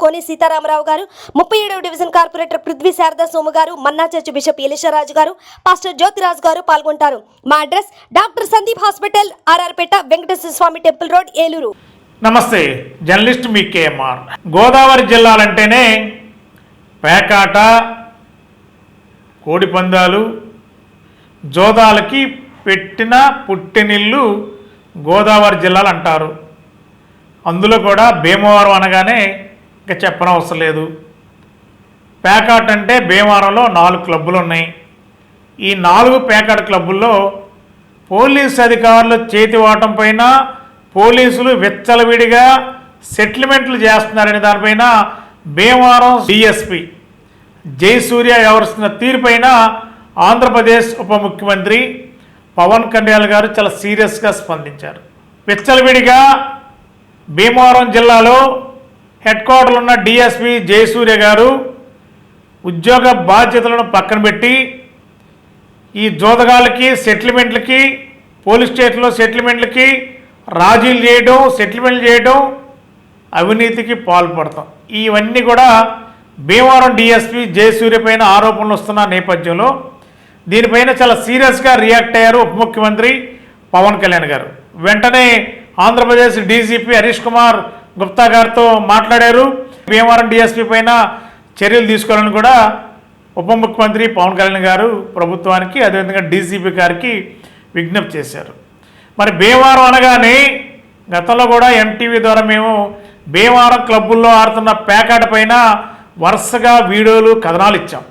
కోని సీతారామరావు గారు ముప్పై ఏడవ డివిజన్ కార్పొరేటర్ పృథ్వీ శారదా సోము గారు మన్నా చర్చ్ బిషప్ ఎలిషారాజు గారు పాస్టర్ జ్యోతిరాజు గారు పాల్గొంటారు. మా address doctor Sandeep hospital R R Peta Venkateswara Swamy temple road Eluru. నమస్తే జర్నలిస్ట్ మీ కేఎంఆర్. గోదావరి జిల్లాలంటేనే పేకాట కోడిపందాలు జోదాలకి పెట్టిన పుట్టినిల్లు గోదావరి జిల్లాలు అంటారు అందులో కూడా భీమవరం అనగానే ఇంకా చెప్పనవసరం లేదు. పేకాట్ అంటే భీమవరంలో నాలుగు క్లబ్బులు ఉన్నాయి. ఈ నాలుగు పేకాట్ క్లబ్బుల్లో పోలీస్ అధికారులు చేతివాటం పైన పోలీసులు విచ్చలవిడిగా సెటిల్మెంట్లు చేస్తున్నారనే దానిపైన భీమవరం డిఎస్పి జయసూర్య వ్యవహరిస్తున్న తీరుపైన ఆంధ్రప్రదేశ్ ఉప ముఖ్యమంత్రి పవన్ కళ్యాణ్ గారు చాలా సీరియస్గా స్పందించారు. విచ్చలవిడిగా భీమవరం జిల్లాలో హెడ్ క్వార్టర్లో ఉన్న డిఎస్పి జయసూర్య గారు ఉద్యోగ బాధ్యతలను పక్కన పెట్టి ఈ జోదగాలకి సెటిల్మెంట్లకి పోలీస్ స్టేషన్లో సెటిల్మెంట్లకి రాజీలు చేయడం సెటిల్మెంట్లు చేయడం అవినీతికి పాల్పడతాం. ఇవన్నీ కూడా భీమవరం డిఎస్పి జయసూర్య పైన ఆరోపణలు వస్తున్న నేపథ్యంలో దీనిపైన చాలా సీరియస్గా రియాక్ట్ అయ్యారు ఉప ముఖ్యమంత్రి పవన్ కళ్యాణ్ గారు. వెంటనే ఆంధ్రప్రదేశ్ డీజీపీ హరీష్ కుమార్ గుప్తా గారితో మాట్లాడారు. భీమవరం డిఎస్పీ పైన చర్యలు తీసుకోవాలని కూడా ఉప ముఖ్యమంత్రి పవన్ కళ్యాణ్ గారు ప్రభుత్వానికి అదేవిధంగా డీజీపీ గారికి విజ్ఞప్తి చేశారు. మరి భీమవరం అనగానే గతంలో కూడా ఎంటీవీ ద్వారా మేము భీమవరం క్లబ్బుల్లో ఆడుతున్న పేకాట పైన వరుసగా వీడియోలు కథనాలు ఇచ్చాం.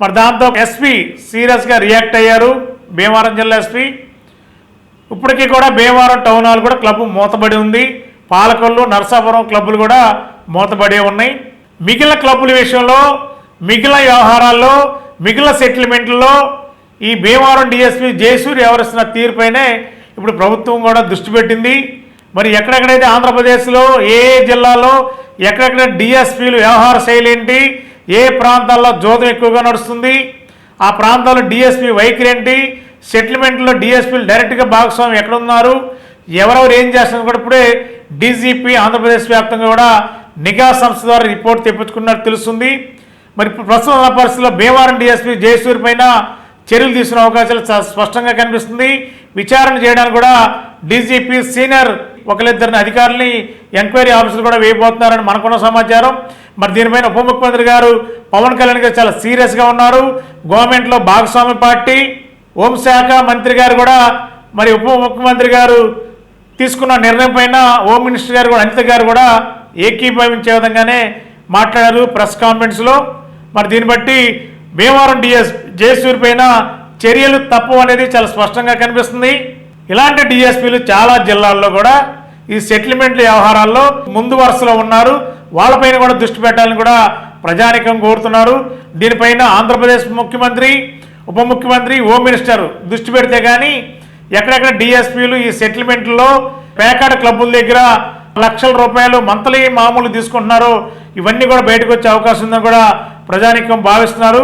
మరి దాంతో ఎస్పీ సీరియస్గా రియాక్ట్ అయ్యారు భీమవరం జిల్లా ఎస్పీ ఇప్పటికీ కూడా భీమవరం టౌన్ హాల్ కూడా క్లబ్ మూతబడి ఉంది. పాలకొల్లు నరసాపురం క్లబ్బులు కూడా మూతబడే ఉన్నాయి. మిగిలిన క్లబ్బుల విషయంలో మిగిలిన వ్యవహారాల్లో మిగిలిన సెటిల్మెంట్లో ఈ భీమవరం డిఎస్పీ జయసూరి ఎవరిస్తున్న తీరుపైనే ఇప్పుడు ప్రభుత్వం కూడా దృష్టి పెట్టింది. మరి ఎక్కడెక్కడైతే ఆంధ్రప్రదేశ్లో ఏ జిల్లాలో ఎక్కడెక్కడ డిఎస్పీలు వ్యవహార శైలి ఏంటి ఏ ప్రాంతాల్లో జోదం ఎక్కువగా నడుస్తుంది ఆ ప్రాంతాల్లో డిఎస్పీ వైఖరి ఏంటి సెటిల్మెంట్లో డిఎస్పీలు డైరెక్ట్గా భాగస్వామి ఎక్కడ ఉన్నారు ఎవరెవరు ఏం చేస్తున్నారు కూడా ఇప్పుడే డీజీపీ ఆంధ్రప్రదేశ్ వ్యాప్తంగా కూడా నిఘా సంస్థ ద్వారా రిపోర్ట్ తెప్పించుకున్నట్టు తెలుస్తుంది. మరి ప్రస్తుత ప్రస్తుతం పరిస్థితుల్లో భీమవరం డీఎస్పీ జయసూరి పైన చర్యలు తీసుకునే అవకాశాలు స్పష్టంగా కనిపిస్తుంది. విచారణ చేయడానికి కూడా డీజీపీ సీనియర్ ఒకరిద్దరిని అధికారులని ఎంక్వైరీ ఆఫీసులు కూడా వేయబోతున్నారని మనకున్న సమాచారం. మరి దీనిపైన ఉప ముఖ్యమంత్రి గారు పవన్ కళ్యాణ్ గారు చాలా సీరియస్గా ఉన్నారు. గవర్నమెంట్లో భాగస్వామ్య పార్టీ హోంశాఖ మంత్రి గారు కూడా మరి ఉప ముఖ్యమంత్రి గారు తీసుకున్న నిర్ణయం పైన హోమ్ మినిస్టర్ గారు కూడా అనిత గారు కూడా ఏకీభవించే విధంగానే మాట్లాడారు ప్రెస్ కాన్ఫరెన్స్లో మరి దీన్ని బట్టి భీమవరం డిఎస్ జయసూరి పైన చర్యలు తప్పు అనేది చాలా స్పష్టంగా కనిపిస్తుంది. ఇలాంటి డిఎస్పీలు చాలా జిల్లాల్లో కూడా ఈ సెటిల్మెంట్ వ్యవహారాల్లో ముందు వరుసలో ఉన్నారు. వాళ్ళపైన కూడా దృష్టి పెట్టాలని కూడా ప్రజానికం కోరుతున్నారు. దీనిపైన ఆంధ్రప్రదేశ్ ముఖ్యమంత్రి ఉప ముఖ్యమంత్రి హోమ్ మినిస్టర్ దృష్టి పెడితే కానీ ఎక్కడెక్కడ డిఎస్పీలు ఈ సెటిల్మెంట్లో పేకాట క్లబ్బుల దగ్గర లక్షల రూపాయలు మంత్లీ మామూలు తీసుకుంటున్నారో ఇవన్నీ కూడా బయటకు వచ్చే అవకాశం ఉందని కూడా ప్రజానికం భావిస్తున్నారు.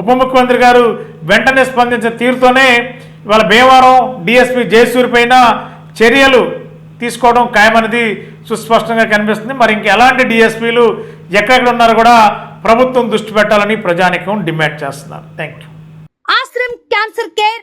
ఉప ముఖ్యమంత్రి గారు వెంటనే స్పందించిన తీరుతోనే ఇవాళ భీమవరం డిఎస్పీ జయసూరి పైన చర్యలు తీసుకోవడం ఖాయమనేది సుస్పష్టంగా కనిపిస్తుంది. మరి ఇంక ఎలాంటి డిఎస్పీలు ఎక్కడెక్కడ ఉన్నారో కూడా ప్రభుత్వం దృష్టి పెట్టాలని ప్రజానికం డిమాండ్ చేస్తున్నారు. Thank you Ashram cancer care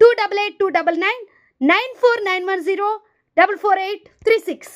two double eight two double nine nine four nine one zero double four eight three six